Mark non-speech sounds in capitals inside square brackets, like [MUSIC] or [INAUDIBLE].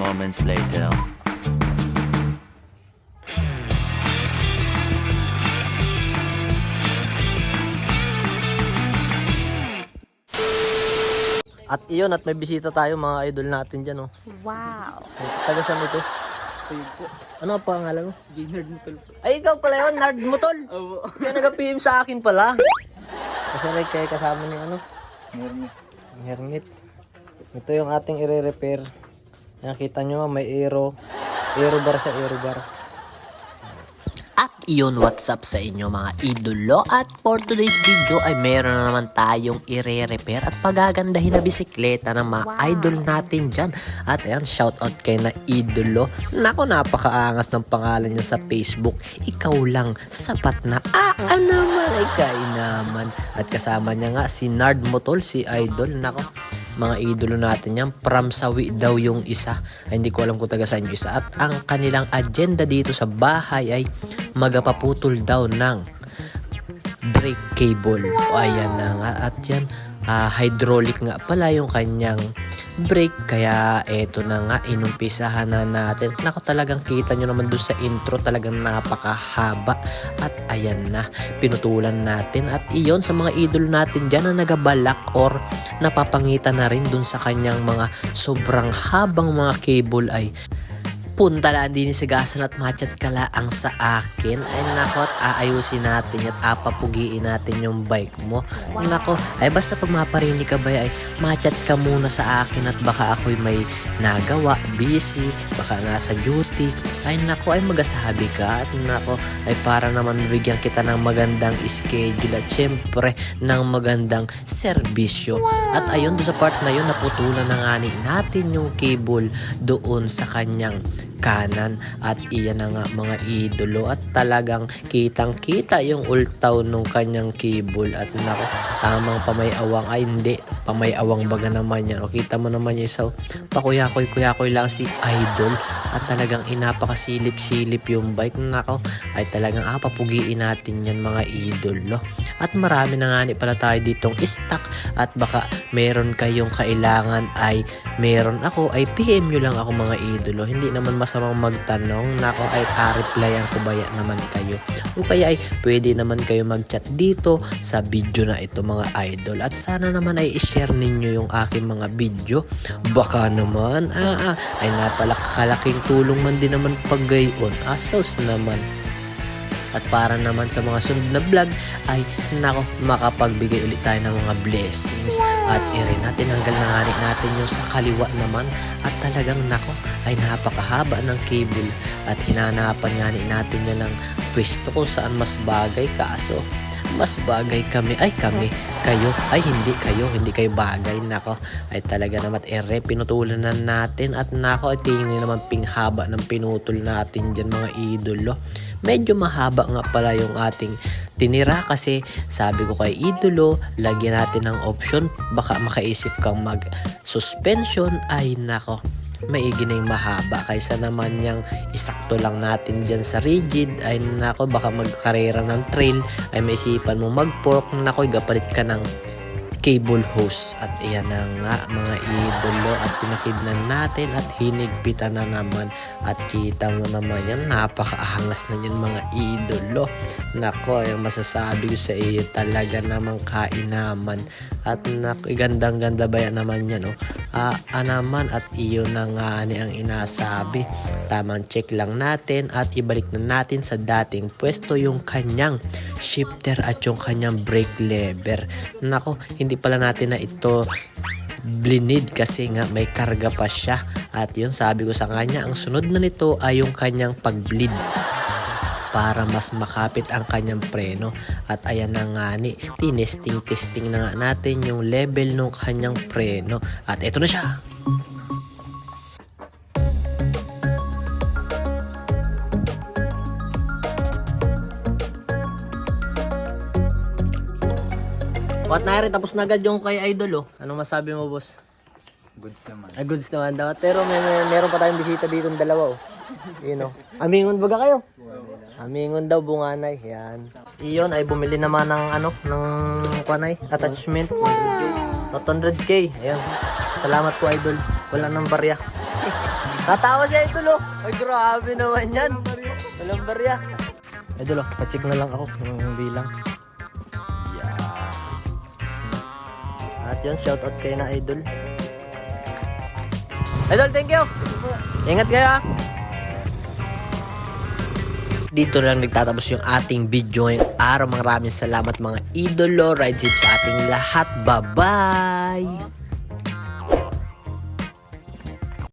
moments later. At iyon, at may bisita tayo mga idol natin dyan, oh. Wow. Taga saan ito? Po. Ano ang pangalan mo? Gaynard Mutul po. Ay, ikaw pala yun, Nard mo tol. Oo. Kaya nag-PM sa akin pala. Kasi rin kayo kasama ni ano, ni Hermit. Ito yung ating i-repair. Nakita nyo, may aero. Aero bar sa aero bar. At iyon, what's up sa inyo mga idolo? At for today's video ay meron na naman tayong i-repair at pagagandahin na bisikleta ng mga idol natin dyan. At ayan, shoutout kay na idolo. Nako, napakaangas ng pangalan niya sa Facebook. Ikaw lang, sapat na. Ah, ah naman, ay kainaman. At kasama niya nga si Nard Motol, si idol. Nako, mga idolo natin yan. From Sawi daw yung isa. Ay, hindi ko alam kung taga saan yung isa. At ang kanilang agenda dito sa bahay ay magapaputol daw ng brake cable. O ayan na nga. At yan, ah, hydraulic nga pala yung kanyang brake. Kaya eto na nga, inumpisahan na natin. Nako talagang kita nyo naman doon sa intro, talagang napakahaba. At ayan na, pinutulan natin. At iyon sa mga idol natin dyan na nagabalak or napapangitan na rin doon sa kanyang mga sobrang habang mga cable ay punta lang din si Gasan at machat kalaang sa akin. Ay nako, aayusin natin at apapugiin natin yung bike mo. Nako, ay basta pag maparinig ka ba ay machat ka muna sa akin at baka ako'y may nagawa, busy, baka nasa duty. Ay nako, ay magasabi ka at nako, ay para naman bigyan kita ng magandang schedule at syempre ng magandang serbisyo. At ayun, doon sa part na yun, naputulan na nga ni natin yung cable doon sa kanyang kanan. At iyan na nga mga idolo. At talagang kitang kita yung ultaw nung kanyang cable at nako tamang pamayawang. Ay hindi. Pamayawang baga naman yan. O kita mo naman yung isa pakuyakoy kuyakoy lang si idol. At talagang inapakasilip-silip yung bike. Nako ay talagang ah, papugiin natin yan mga idolo. At marami na nga ni pala tayo ditong stock. At baka meron kayong kailangan ay meron ako ay PM nyo lang ako mga idolo. Hindi naman masamang magtanong. Nako ay a-replyan ko baya naman kayo? O kaya ay pwede naman kayo mag-chat dito sa video na ito mga idol. At sana naman ay i-share ninyo yung aking mga video. Baka naman ah, ah ay napalakalaking tulong man din naman pag gayon. Asos naman at para naman sa mga sunod na vlog ay nako makapagbigay ulit tayo ng mga blessings. At i-rin natin hanggang nanganik natin yung sa kaliwa naman. At talagang nako ay napakahaba ng cable. At hinanapan nga natin yan ng pwesto kung saan mas bagay kaso mas bagay kami ay kami kayo ay hindi kayo hindi kayo bagay nako. Ay talaga naman ere pinutulan na natin. At nako ay tingin naman pinghaba ng pinutol natin dyan mga idolo. Medyo mahaba nga pala yung ating tinira kasi sabi ko kay idolo lagyan natin ng option. Baka makaisip kang mag suspension ay nako maigi na yung mahaba kaysa naman yung isakto lang natin dyan sa rigid. Ay nako baka magkarera ng trail. Ay maisipan mo mag-fork nako igapalit ka ng cable hose at iyan na nga mga idolo at pinakidnan natin at hinigpitan na naman. At kita mo naman yan napakaangas na yan mga idolo. Nako yung masasabi ko sa iyo talaga namang kainaman. At nako gandang ganda ba yan naman yan oh? Ah, ah naman at iyon na nga ni ang inasabi. Tamang check lang natin at ibalik na natin sa dating pwesto yung kanyang shifter at yung kanyang brake lever. Nako hindi pala natin na ito blinid kasi nga may karga pa siya. At yun sabi ko sa kanya ang sunod na nito ay yung kanyang pag-bleed para mas makapit ang kanyang preno. At ayan na nga ni tinesting testing na nga natin yung level ng kanyang preno. At ito na siya What na rin, tapos na agad yung kay Idol oh. Anong masabi mo, boss? Goods naman. Ah, goods naman daw. Pero may, may meron pa tayong bisita dito ng dalawa oh. Yun oh. Amingon baga kayo? Amingon daw bunganay. Yan. Iyon ay bumili naman ng ano, ng kanay, attachment. 800k. Ayan. Salamat po idol. Wala nang barya. [LAUGHS] Natawa si Idol oh. Ay grabe naman yan. Walang barya. Idol oh, pacheck na lang ako yung bilang. Yun, shoutout kayo na Idol. Idol, thank you. Ingat kayo ah. Dito lang nagtatapos yung ating video ngayong araw. Maraming salamat mga idolo. Ride safe sa ating lahat. Bye-bye!